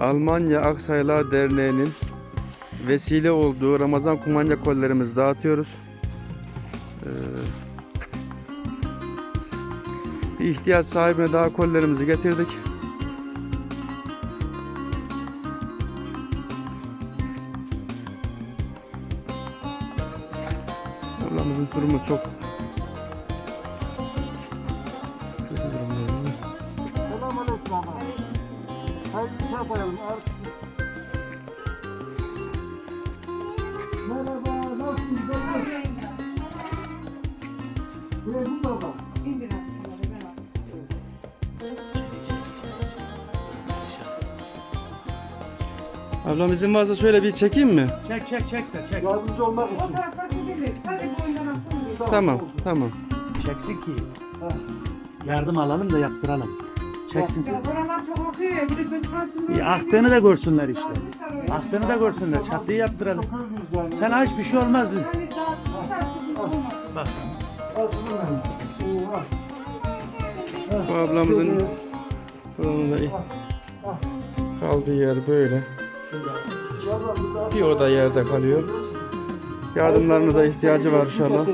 Almanya Aksaylar Derneği'nin vesile olduğu Ramazan kumanya kollerimizi dağıtıyoruz. Ee, ihtiyaç sahibine daha kollerimizi getirdik. Ablamızın durumu çok Şey yapalım. Merhaba, nasılsınız? Buraya bu da bak. Ablam izin varsa şöyle bir çekeyim mi? Çek çek çek sen çek. Yardımcı olmak O için. tarafa çekilir. Sadece boyundan atsana. Tamam, tamam. Çeksin ki Ha. yardım alalım da yaptıralım. Çeksin. Ya buralar çok akıyor ya. Bir de çocuklar şimdi... Ya aktığını da görsünler işte. Aktığını da görsünler. Çatlıyı yaptıralım. Sen aç bir şey olmaz. biz-. Bak. Bu ablamızın buranın da kaldığı yer böyle. Bir oda yerde kalıyor. Yardımlarınıza ihtiyacı var inşallah.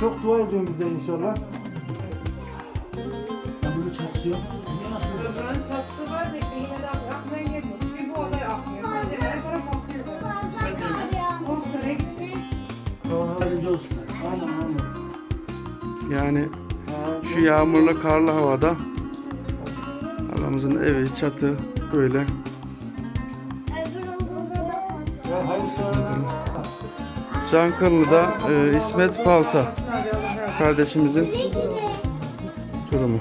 Çok dua edin bize inşallah. Ben bunu çatıyorum. Buranın çatısı var da yine de geliyor. Bir bu odaya akmıyor. Sadece her taraf akıyor. Olsun renk. Yardımcı olsun. Aynen aynen. Yani şu yağmurlu karlı havada ablamızın evi, çatı böyle. Cankırlı'da e, İsmet Palta kardeşimizin durumu.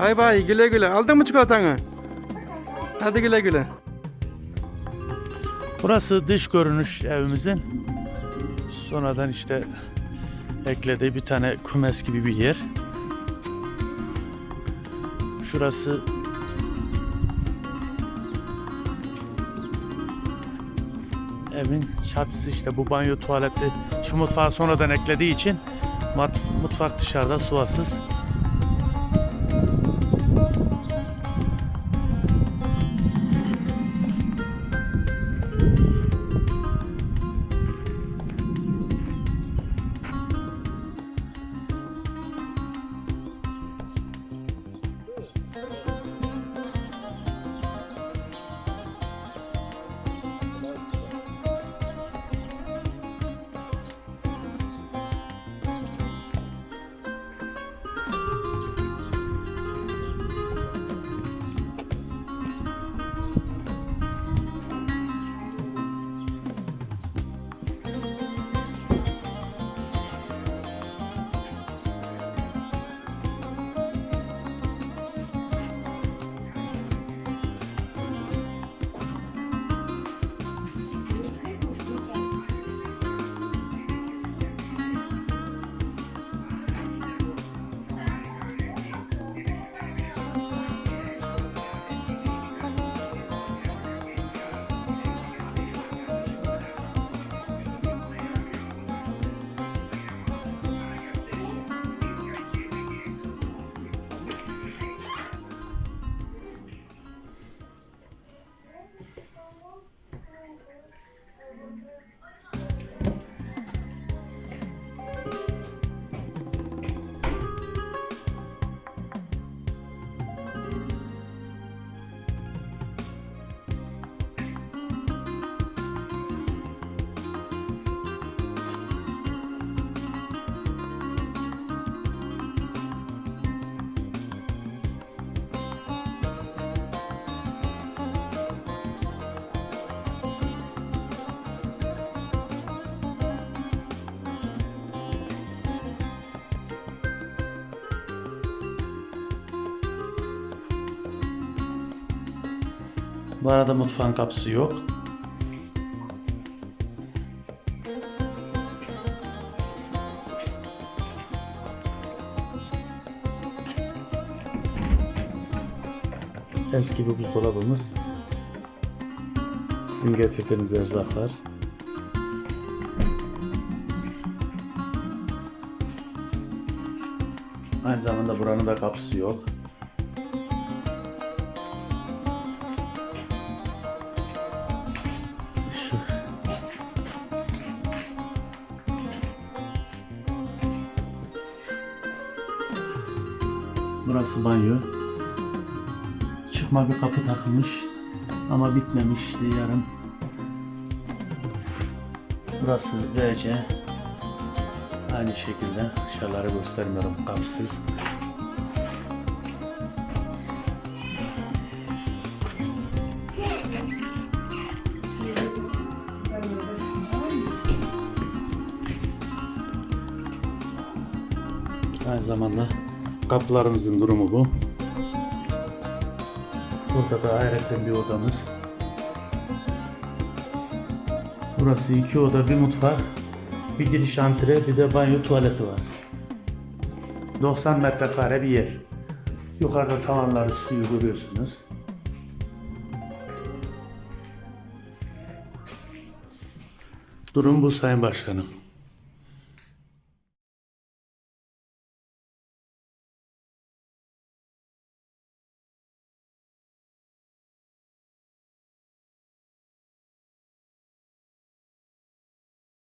Bay bay güle güle. Aldın mı çikolatanı? Hadi güle güle. Burası dış görünüş evimizin. Sonradan işte eklediği bir tane kümes gibi bir yer. Şurası evin çatısı işte bu banyo tuvaleti şu mutfağı sonradan eklediği için mutfak dışarıda suvasız. Bu arada mutfağın kapısı yok. Eski bir buzdolabımız. Sizin getirdiğiniz erzaklar. Aynı zamanda buranın da kapısı yok. Burası banyo. Çıkma bir kapı takılmış ama bitmemişti yarım. Burası WC. Aynı şekilde dışarıları göstermiyorum kapısız. Aynı zamanda kapılarımızın durumu bu. Burada da ayrıca bir odamız. Burası iki oda, bir mutfak, bir giriş antre, bir de banyo tuvaleti var. 90 metrekare bir yer. Yukarıda tavanları suyu görüyorsunuz. Durum bu Sayın Başkanım.